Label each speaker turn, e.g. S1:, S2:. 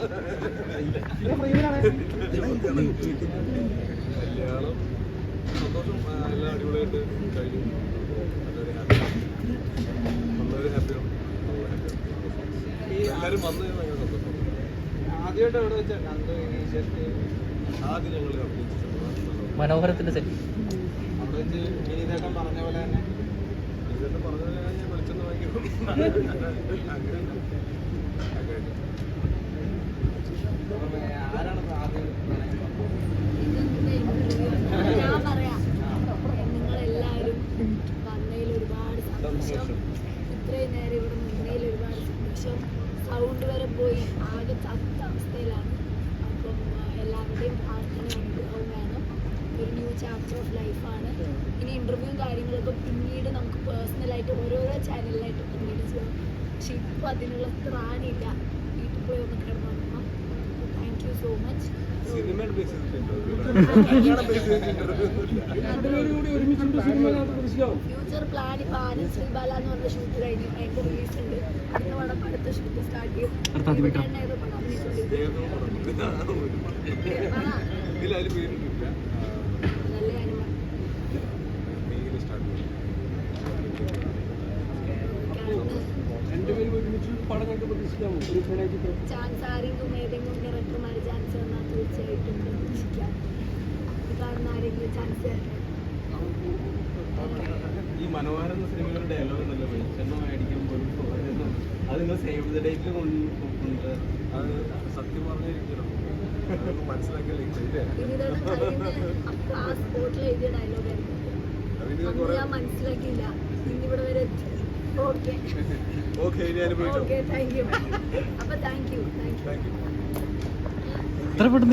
S1: എല്ലാം എല്ലാവരും
S2: വന്നു
S1: ആദ്യം
S3: മനോഹരത്തിന്റെ സെറ്റ്
S2: പറഞ്ഞ പോലെ തന്നെ
S1: ഇതൊക്കെ പറഞ്ഞ ഞാൻ വിളിച്ചെന്ന് വാങ്ങിക്കും
S4: ഇത്രയും നേരം ഇവിടെ നിന്നതിൽ ഒരുപാട് സന്തോഷം സൗണ്ട് വരെ പോയി ആകെ ചത്ത അവസ്ഥയിലാണ് എല്ലാവരുടെയും പ്രാർത്ഥന അനുഗ്രഹവും വേണം ന്യൂ ചാപ്റ്റർ ഓഫ് ലൈഫാണ് ഇനി ഇന്റർവ്യൂവും കാര്യങ്ങളൊക്കെ പിന്നീട് നമുക്ക് പേഴ്സണലായിട്ട് ഓരോരോ ചാനലിലായിട്ട് പിന്നീട് ചെയ്യാം പക്ഷെ ഇപ്പോൾ അതിനുള്ള ത്രാണില്ല വീട്ടിൽ പോയി ഒന്ന് കിടന്നുറങ്ങണം thank you so much future plan ഇപ്പൊ ആനന്ദ് ബാല എന്ന് പറഞ്ഞ ഷൂട്ട് കഴിഞ്ഞു അതിന്റെ റിലീസ് ഉണ്ട് അടുത്ത പടം അടുത്ത ഷൂട്ട് സ്റ്റാർട്ട് ചെയ്യും ഇവിടെ ഏതോ ചാൻസ് ആരെങ്കിലും ഏതെങ്കിലും ഡയറക്ടർമാർ ചാൻസ് തന്നാൽ തീർച്ചയായിട്ടും പ്രതീക്ഷിക്കാം. ഇതാണ് ആരെങ്കിലും ചാൻസ്
S1: ഈ മനോഹരം എന്ന സിനിമയുടെ ഡയലോഗ് ഉണ്ടല്ലോ വെളിച്ചെണ്ണ മേടിക്കാൻ പോലും. അത് നിങ്ങൾ സേവ് ദ ഡേറ്റിൽ കൊണ്ട് അത് സത്യം പറഞ്ഞിരിക്കണം കുറെ
S4: ഞാൻ മനസ്സിലാക്കിയില്ല. ഇന്നിവിടെ വരെ എത്തി.
S3: എത്ര പെട്ടെന്ന്